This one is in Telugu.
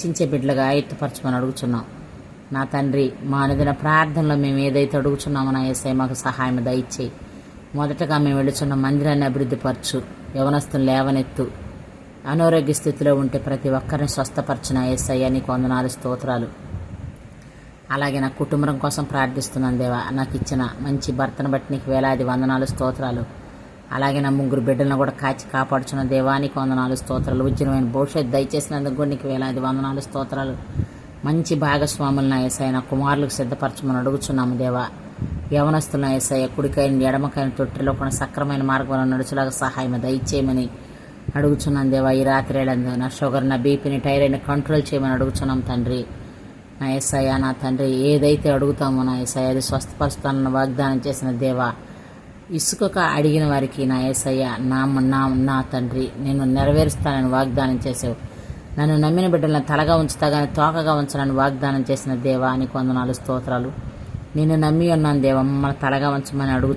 రక్షించే బిడ్డలుగా ఎత్తుపరచమని అడుగుచున్నాం. నా తండ్రి మా అనుదిన ప్రార్థనలో మేము ఏదైతే అడుగుచున్నామో నా ఏసై మాకు సహాయం దయచేయి. మొదటగా మేము వెళుచున్న మందిరాన్ని అభివృద్ధి పరచు యవనస్తులు లేవనెత్తు. అనారోగ్య స్థితిలో ఉంటే ప్రతి ఒక్కరిని స్వస్థపరిచిన ఏసై అని కొందనాలు స్తోత్రాలు. అలాగే నా కుటుంబం కోసం ప్రార్థిస్తున్నాను దేవా. నాకు ఇచ్చిన మంచి భర్తను బట్టి నీకు వేలాది వందనాలు స్తోత్రాలు. అలాగే నా ముగ్గురు బిడ్డలను కూడా కాచి కాపాడుచున్న దేవానికి వందనాలు స్తోత్రాలు. ఉజ్జనమైన భవిష్యత్తు దయచేసినందుకు కూడా నీకు వేలాది వందనాలు స్తోత్రాలు. మంచి భాగస్వాములను ఏసఐ నా కుమారులకు సిద్ధపరచమని అడుగుచున్నాము దేవా. యవనస్తున్న ఏసఐ కుడికైన ఎడమకైన తొట్టిలో కూడా సక్రమైన మార్గంలో నడుచులాగా సహాయం దయచేయమని అడుగుచున్నాను దేవా. ఈ రాత్రి నా షుగర్ నా బీపీని టైరాయిడ్ని కంట్రోల్ చేయమని అడుగుచున్నాం తండ్రి. నా ఎస్ఐ నా తండ్రి ఏదైతే అడుగుతామో నా ఎస్ఐ అది స్వస్థపరుస్తానని వాగ్దానం చేసిన దేవా. ఇసుకక అడిగిన వారికి నా ఏసయ్య నా నా నా తండ్రి నేను నెరవేరుస్తానని వాగ్దానం చేసావు నన్ను నమ్మిన బిడ్డలను తలగా ఉంచుతా కానీ తోకగా ఉంచాలని వాగ్దానం చేసిన దేవా అని కొందనాలు స్తోత్రాలు. నేను నమ్మి ఉన్నాను దేవ మమ్మల్ని తలగా ఉంచమని అడుగు